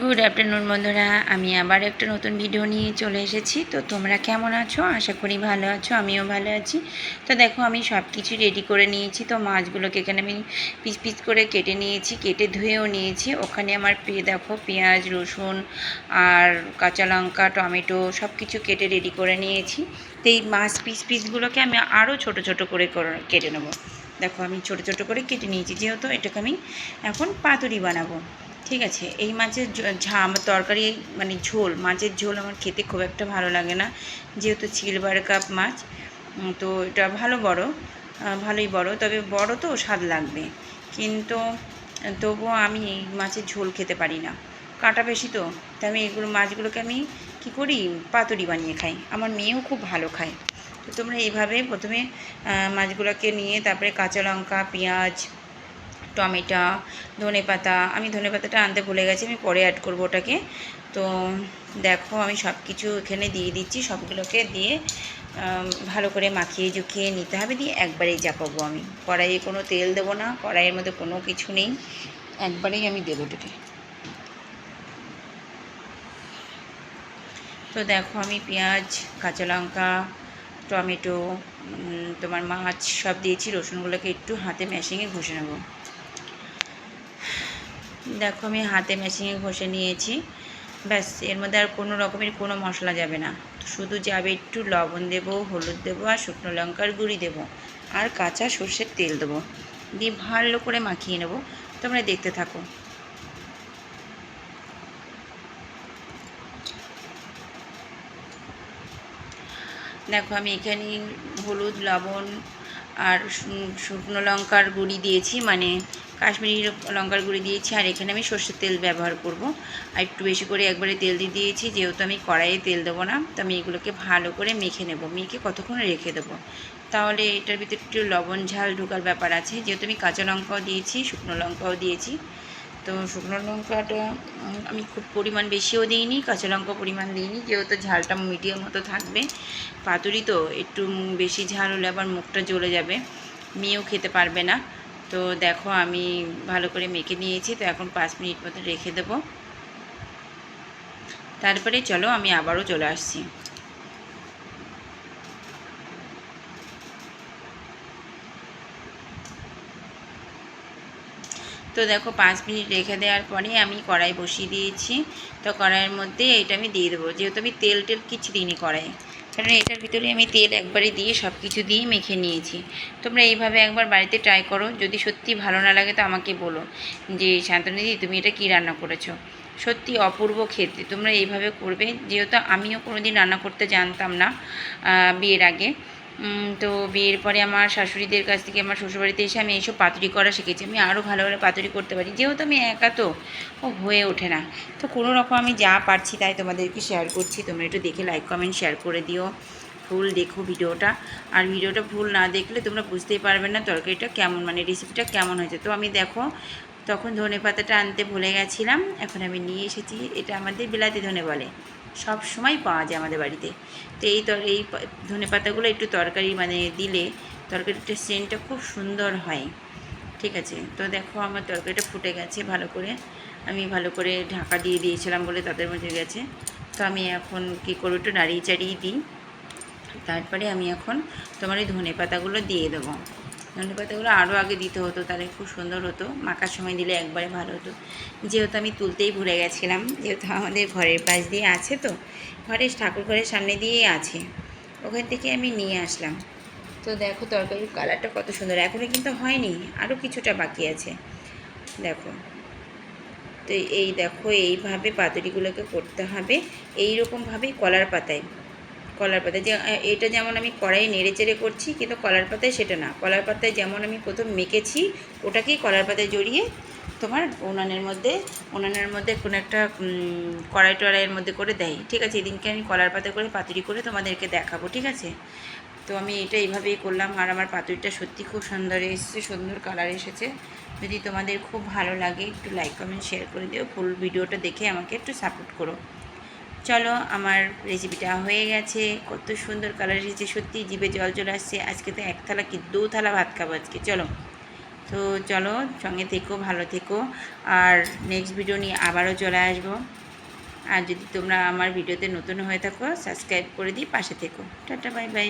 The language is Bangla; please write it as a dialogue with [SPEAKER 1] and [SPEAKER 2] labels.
[SPEAKER 1] গুড আফটারনুন বন্ধুরা। আমি আবার একটা নতুন ভিডিও নিয়ে চলে এসেছি। তো তোমরা কেমন আছো? আশা করি ভালো আছো, আমিও ভালো আছি। তো দেখো, আমি সব কিছু রেডি করে নিয়েছি। তো মাছগুলোকে এখানে আমি পিস পিস করে কেটে নিয়েছি, কেটে ধুয়েও নিয়েছি। ওখানে আমার পেয়ে দেখো, পেঁয়াজ, রসুন আর কাঁচা লঙ্কা, টমেটো সব কিছু কেটে রেডি করে নিয়েছি। তো এই মাছ পিস পিসগুলোকে আমি আরও ছোট ছোট করে কেটে নেব। দেখো, আমি ছোট ছোট করে কেটে নিয়েছি। যেহেতু এটাকে আমি এখন পাতুরি বানাবো। ঠিক আছে, এই মাছের ঝ- ঝা, আমার তরকারি মানে ঝোল, মাছের ঝোল আমার খেতে খুব একটা ভালো লাগে না। যেহেতু সিলভার কাপ মাছ তো এটা ভালো বড় ভালোই বড়, তবে বড় তো স্বাদ লাগবে। কিন্তু, তবুও আমি এই মাছের ঝোল খেতে পারি না। কাঁটা বেশি তো, তাই আমি এগুলো মাছগুলোকে আমি কী করি, পাতুরি বানিয়ে খাই। আমার মেয়েও খুব ভালো খায়। তো তোমরা এইভাবে প্রথমে মাছগুলোকে নিয়ে তারপরে কাঁচা লঙ্কা, পেঁয়াজ টমেটো, ধনে পাতা, আমি ধনে পাতাটা আনতে ভুলে গেছি, আমি পরে অ্যাড করব ওটাকে। তো দেখো, আমি সব কিছু এখানে দিয়ে দিচ্ছি, সবগুলোকে দিয়ে ভালো করে মাখিয়ে জুখিয়ে নিতে হবে, দিয়ে একবারেই চাপাবো আমি। কড়াইয়ে কোনো তেল দেবো না, কড়াইয়ের মধ্যে কোনো কিছু নেই, একবারেই আমি দেবো ওটাকে। তো দেখো, আমি পেঁয়াজ, কাঁচা লঙ্কা, টমেটো তোমার মাছ সব দিয়েছি, রসুনগুলোকে একটু হাতে মেশিংয়ে ঘষে নেব। দেখো, আমি হাতে মেশিনে ঘষে নিয়েছি। ব্যাস, এর মধ্যে আর কোনো রকমের কোনো মশলা যাবে না। শুধু যাবে একটু লবণ দেবো, হলুদ দেবো আর শুকনো লঙ্কার গুঁড়ি দেবো আর কাঁচা সর্ষের তেল দেবো। দিয়ে ভালো করে মাখিয়ে নেব। তোমরা দেখতে থাকো। দেখো, আমি এখানে হলুদ, লবণ আর শুকনো লঙ্কার গুঁড়ি দিয়েছি মানে কাশ্মীরি লঙ্কার গুঁড়ি দিয়েছি, আর এখানে আমি সর্ষের তেল ব্যবহার করব। আর একটু বেশি করে একবারে তেল দিয়ে দিয়েছি, যেহেতু আমি কড়াইয়ে তেল দেবো না, তো আমি এগুলোকে ভালো করে মেখে নেব, মেখে কতক্ষণ রেখে দেবো? তাহলে এটার ভিতরে একটু লবণ ঝাল ঢোকার ব্যাপার আছে, যেহেতু আমি কাঁচা লঙ্কাও দিয়েছি, শুকনো লঙ্কাও দিয়েছি। তো শুকনো লঙ্কাটা আমি খুব পরিমাণ বেশিও দিইনি, কাঁচা লঙ্কা পরিমাণ দিইনি, যেহেতু ঝালটা মিডিয়াম মতো থাকবে। পাতুরি তো একটু বেশি ঝাল হলে আবার মুখটা জ্বলে যাবে, মেয়েও খেতে পারবে না। তো দেখো আমি ভালো করে মেখে নিয়েছি, তো এখন পাঁচ মিনিট মতো রেখে দেবো। তারপরে চলো আমি আবারও চলে আসছি। তো দেখো পাঁচ মিনিট রেখে দেওয়ার পরে আমি কড়াই বসিয়ে দিয়েছি। তো কড়াইয়ের মধ্যে এটা আমি দিয়ে দেবো। যেহেতু আমি তেল টেল কিছু দিইনি কড়াইয়ে কারণ এটার ভিতরে আমি তেল একবারে দিয়ে সব কিছু দিয়ে মেখে নিয়েছি। তোমরা এইভাবে একবার বাড়িতে ট্রাই করো। যদি সত্যি ভালো না লাগে তো আমাকে বলো যে শান্তনিদি তুমি এটা কী রান্না করেছ? সত্যি অপূর্ব খেতে। তোমরা এইভাবে করবে। যেহেতু আমিও কোনোদিন রান্না করতে জানতাম না বিয়ের আগে। তো বিয়ের পরে আমার শাশুড়িদের কাছ থেকে আমার শ্বশুরবাড়িতে এসে আমি এইসব পাতুরি করা শিখেছি। আমি আরও ভালো ভালো পাতুরি করতে পারি। যেহেতু আমি একা তো, ও হয়ে ওঠে না। তো কোনো রকম আমি যা পারছি তাই তোমাদেরকে শেয়ার করছি। তোমরা একটু দেখে লাইক কমেন্ট শেয়ার করে দিও। ফুল দেখো ভিডিওটা। আর ভিডিওটা ফুল না দেখলে তোমরা বুঝতেই পারবে না তরকারিটা কেমন মানে রেসিপিটা কেমন হয়েছে। তো আমি দেখো, তখন ধনে পাতাটা আনতে ভুলে গেছিলাম। এখন আমি নিয়ে এসেছি। এটা আমাদের বিলাতি ধনে বলে। সব সময় পাওয়া যায় আমাদের বাড়িতে। তো এই তর এই ধনে পাতাগুলো একটু তরকারি মানে দিলে তরকারিটা সেন্টটা খুব সুন্দর হয়। ঠিক আছে? তো দেখো আমার তরকারিটা ফুটে গেছে ভালো করে। আমি ভালো করে ঢাকা দিয়ে দিয়েছিলাম বলে তাদের মধ্যে গেছে। তো আমি এখন কী করব একটু নাড়িয়ে চাড়িয়ে দিই। তারপরে আমি এখন তোমার এই ধনে পাতাগুলো দিয়ে দেবো। ধনে পাতাগুলো আরও আগে দিতে হতো, তাহলে খুব সুন্দর হতো। মাখার সময় দিলে একবারে ভালো হতো। যেহেতু আমি তুলতেই ভুলে গেছিলাম, যেহেতু আমাদের ঘরের পাশ দিয়ে আছে তো, ঘরের ঠাকুর ঘরের সামনে দিয়েই আছে। ওখান থেকে আমি নিয়ে আসলাম। তো দেখো তরকারির কালারটা কত সুন্দর এখনও কিন্তু হয়নি আরও কিছুটা বাকি আছে। দেখো, তো এই দেখো, এইভাবে পাতুরিগুলোকে করতে হবে। এই রকমভাবেই কলার পাতায়। কলার পাতায়। যে এটা যেমন আমি কড়াই নেড়ে চেড়ে করছি, কিন্তু কলার পাতায় সেটা না। কলার পাতায় যেমন আমি প্রথম মেখেছি, ওটাকেই কলার পাতায় জড়িয়ে তোমার উনানের মধ্যে উনানের মধ্যে কোনো একটা কড়াই টড়াইয়ের মধ্যে করে দেয় ঠিক আছে, এদিনকে আমি কলার পাতা করে পাতুরি করে তোমাদেরকে দেখাবো, ঠিক আছে? তো আমি এটা এইভাবেই করলাম, আর আমার পাতুরিটা সত্যি খুব সুন্দর এসেছে, সুন্দর কালার এসেছে। যদি তোমাদের খুব ভালো লাগে, একটু লাইক কমেন্ট শেয়ার করে দিও। ফুল ভিডিওটা দেখে আমাকে একটু সাপোর্ট করো। চলো, আমার রেসিপিটা হয়ে গেছে। কত সুন্দর কালার এসেছে সত্যি জিভে জল চলে আসছে। আজকে তো এক থালা কি দু থালা ভাত খাব আজকে, চলো। তো চলো, সঙ্গে থেকো, ভালো থেকো। আর নেক্সট ভিডিও নিয়ে আবারও চলে আসব। আর যদি তোমরা আমার ভিডিওতে নতুন হয়ে থাকো সাবস্ক্রাইব করে দিই, পাশে থেকো। Tata bye bye